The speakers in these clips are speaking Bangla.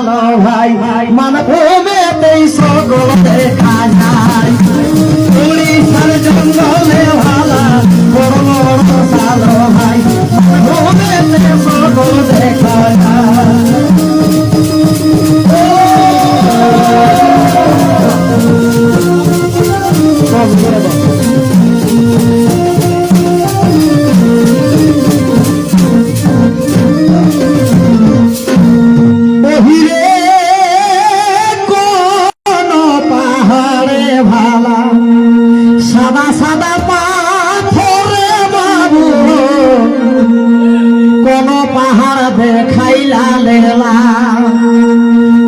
শাল ভাই মান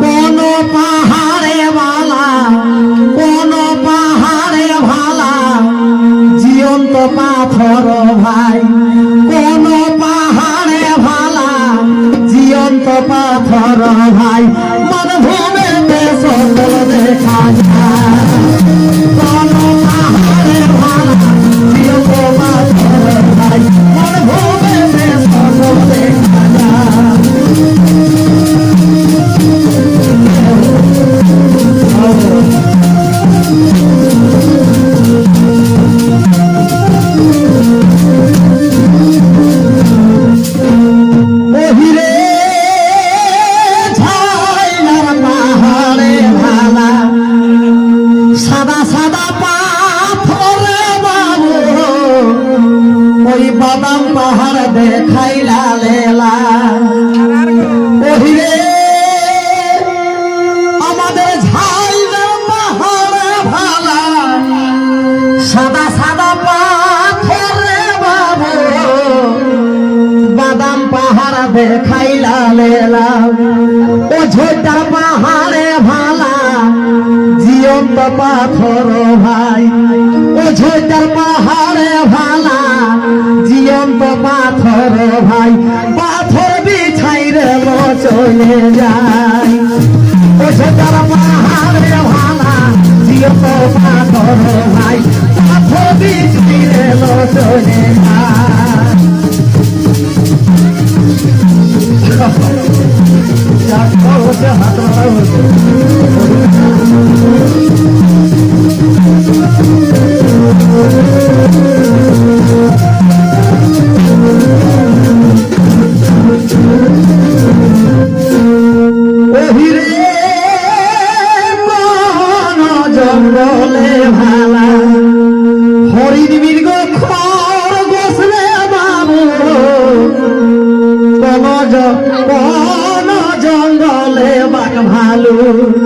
কোন পাহাড়ে কোন পাহাড়ে ভালা পাথর ভাই। কোন পাহাড়ে ভালা পাথর ভাই। দেখা যায়। দেখাইলা লেলা আমাদের সাদা সাদা পাথরে বাদাম পাহাড় দেখাইলা লেলা ও ঝোটা পাহাড়ে ভালা। জিয়ন্ত পাথর ভাই। ও ঝোটার পাহাড়ে জিয়ন্ত পাথর ভাই, পাথর বিছাই রে চলে যায় ও পাহাড়ে ভালা জিয়ন্ত পাথর ভাই, পাথর বিছাই রে চলে হচ্ছে Lord.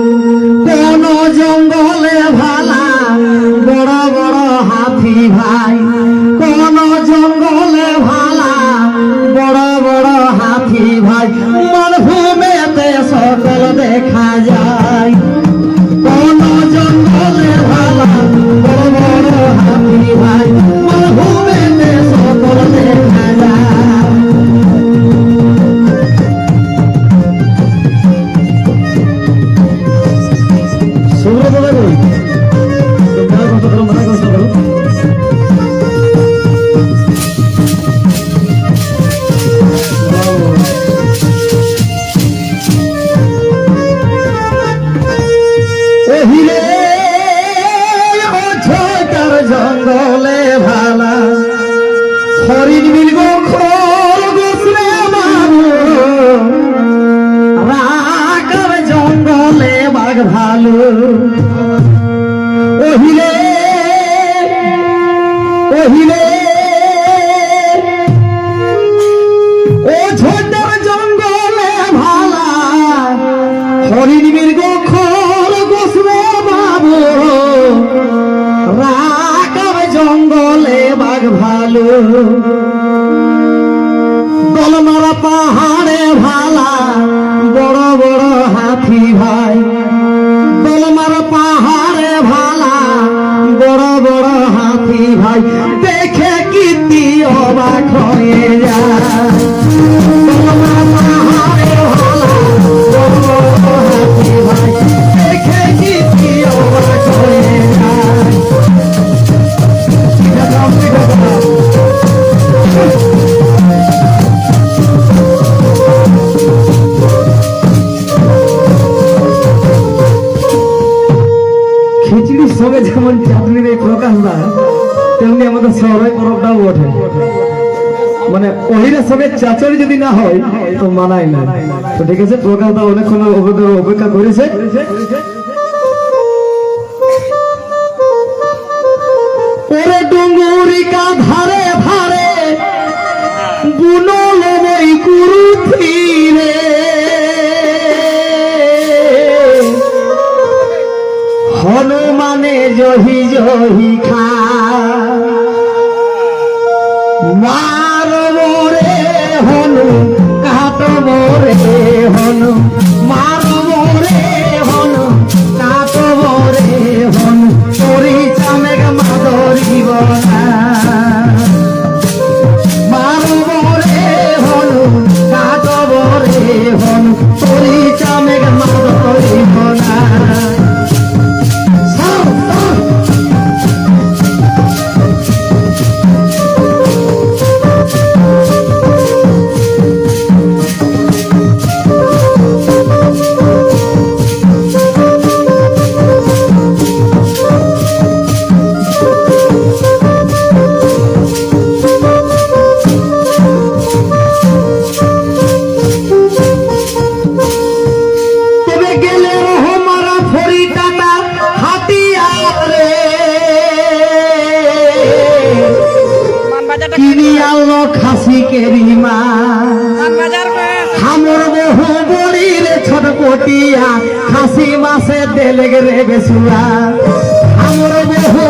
হাতি ভাই দেখে কি অবাক হয়ে যায়। সবে যদি না হয়, তো মানাই না। তো ঠিক আছে প্রকাশ দা অনেকক্ষণ অপেক্ষা করেছে। হনুমানে জহি জহি খা। মারব কাটব রে হনু। কেরিমা হামর বহু বড়ির ছোট পটিয়া খাসি মাসে দেলেগ রে বেসুয়া হামর বহু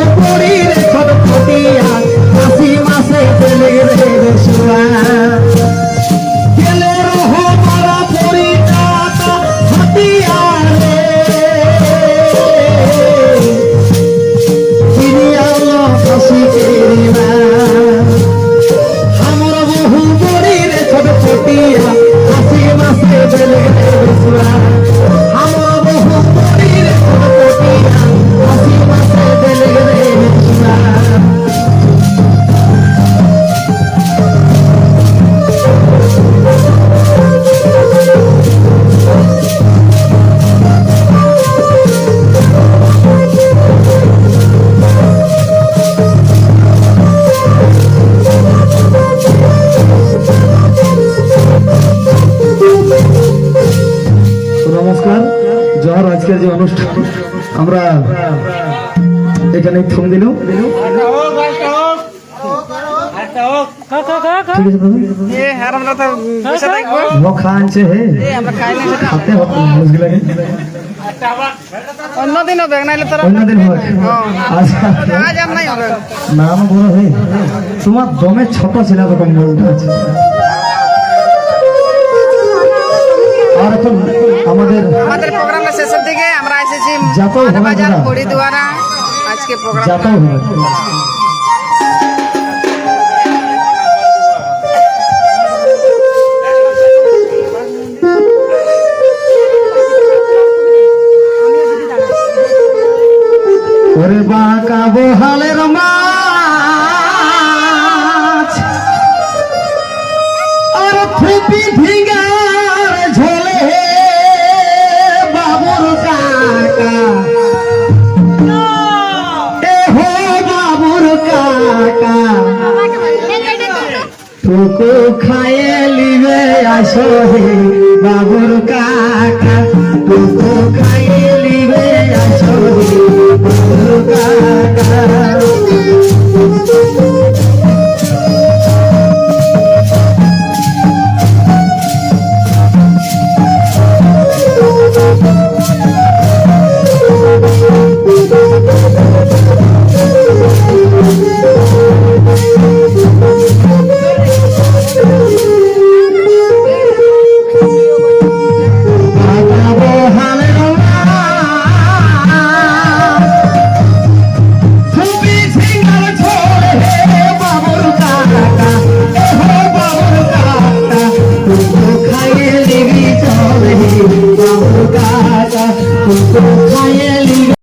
অন্যদিন হবে নাইলে তোরা অন্যদিন হবে আজ আর নাই হবে। নাম বড় হে তোমার দমে ছোট ছিল তখন বলতে আছে আর এখন আমাদের আমাদের প্রোগ্রামের শেষের দিকে আমরা এসেছি হবে বাজার। বড়ি দুয়ারা আজকে প্রোগ্রাম ওরে বাঁকা বহালের মাছ খায়ে লিবে আসো বাবুর কাকা খায়ে